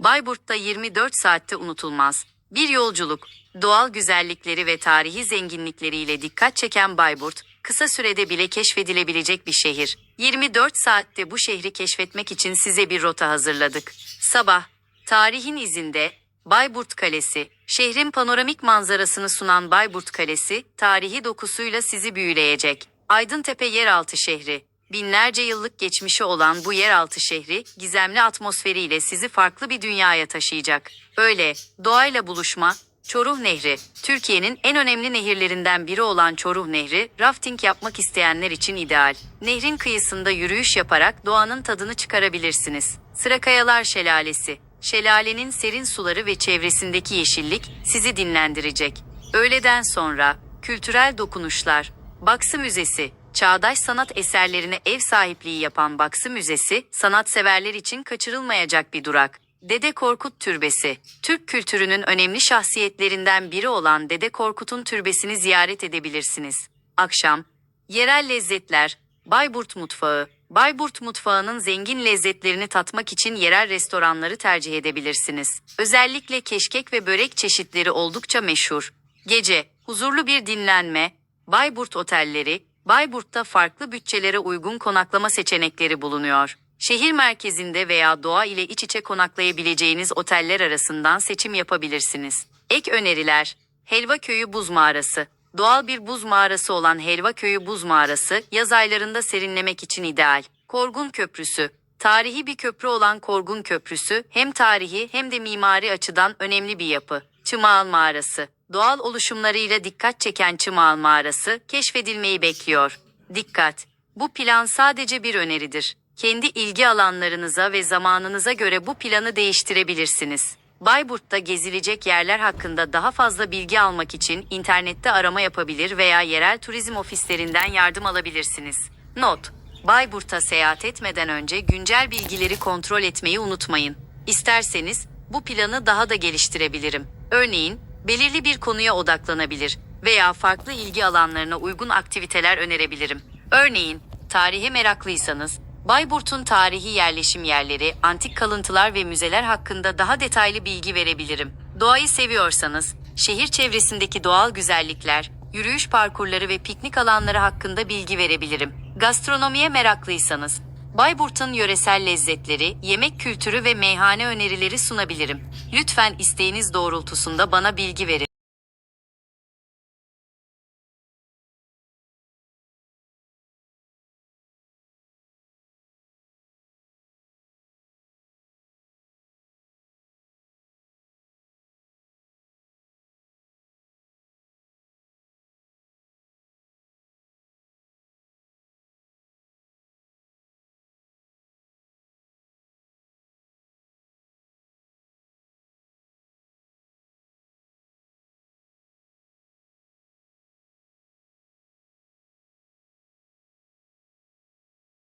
Bayburt'ta 24 saatte unutulmaz. Bir yolculuk, doğal güzellikleri ve tarihi zenginlikleriyle dikkat çeken Bayburt, kısa sürede bile keşfedilebilecek bir şehir. 24 saatte bu şehri keşfetmek için size bir rota hazırladık. Sabah, tarihin izinde Bayburt Kalesi, şehrin panoramik manzarasını sunan Bayburt Kalesi, tarihi dokusuyla sizi büyüleyecek. Aydıntepe yeraltı şehri, binlerce yıllık geçmişi olan bu yeraltı şehri, gizemli atmosferiyle sizi farklı bir dünyaya taşıyacak. Öyle, doğayla buluşma, Çoruh Nehri, Türkiye'nin en önemli nehirlerinden biri olan Çoruh Nehri, rafting yapmak isteyenler için ideal. Nehrin kıyısında yürüyüş yaparak doğanın tadını çıkarabilirsiniz. Sırakayalar Şelalesi, şelalenin serin suları ve çevresindeki yeşillik sizi dinlendirecek. Öğleden sonra, kültürel dokunuşlar, Baksı Müzesi, çağdaş sanat eserlerine ev sahipliği yapan Baksı Müzesi, sanatseverler için kaçırılmayacak bir durak. Dede Korkut Türbesi, Türk kültürünün önemli şahsiyetlerinden biri olan Dede Korkut'un türbesini ziyaret edebilirsiniz. Akşam, yerel lezzetler, Bayburt Mutfağı, Bayburt Mutfağı'nın zengin lezzetlerini tatmak için yerel restoranları tercih edebilirsiniz. Özellikle keşkek ve börek çeşitleri oldukça meşhur. Gece, huzurlu bir dinlenme, Bayburt otelleri, Bayburt'ta farklı bütçelere uygun konaklama seçenekleri bulunuyor. Şehir merkezinde veya doğa ile iç içe konaklayabileceğiniz oteller arasından seçim yapabilirsiniz. Ek öneriler: Helva Köyü Buz Mağarası. Doğal bir buz mağarası olan Helva Köyü Buz Mağarası yaz aylarında serinlemek için ideal. Korgun Köprüsü. Tarihi bir köprü olan Korgun Köprüsü hem tarihi hem de mimari açıdan önemli bir yapı. Çımağal Mağarası. Doğal oluşumlarıyla dikkat çeken Çımağal Mağarası keşfedilmeyi bekliyor. Dikkat! Bu plan sadece bir öneridir. Kendi ilgi alanlarınıza ve zamanınıza göre bu planı değiştirebilirsiniz. Bayburt'ta gezilecek yerler hakkında daha fazla bilgi almak için internette arama yapabilir veya yerel turizm ofislerinden yardım alabilirsiniz. Not: Bayburt'a seyahat etmeden önce güncel bilgileri kontrol etmeyi unutmayın. İsterseniz bu planı daha da geliştirebilirim. Örneğin, belirli bir konuya odaklanabilir veya farklı ilgi alanlarına uygun aktiviteler önerebilirim. Örneğin, tarihe meraklıysanız, Bayburt'un tarihi yerleşim yerleri, antik kalıntılar ve müzeler hakkında daha detaylı bilgi verebilirim. Doğayı seviyorsanız, şehir çevresindeki doğal güzellikler, yürüyüş parkurları ve piknik alanları hakkında bilgi verebilirim. Gastronomiye meraklıysanız, Bayburt'un yöresel lezzetleri, yemek kültürü ve meyhane önerileri sunabilirim. Lütfen isteğiniz doğrultusunda bana bilgi verin.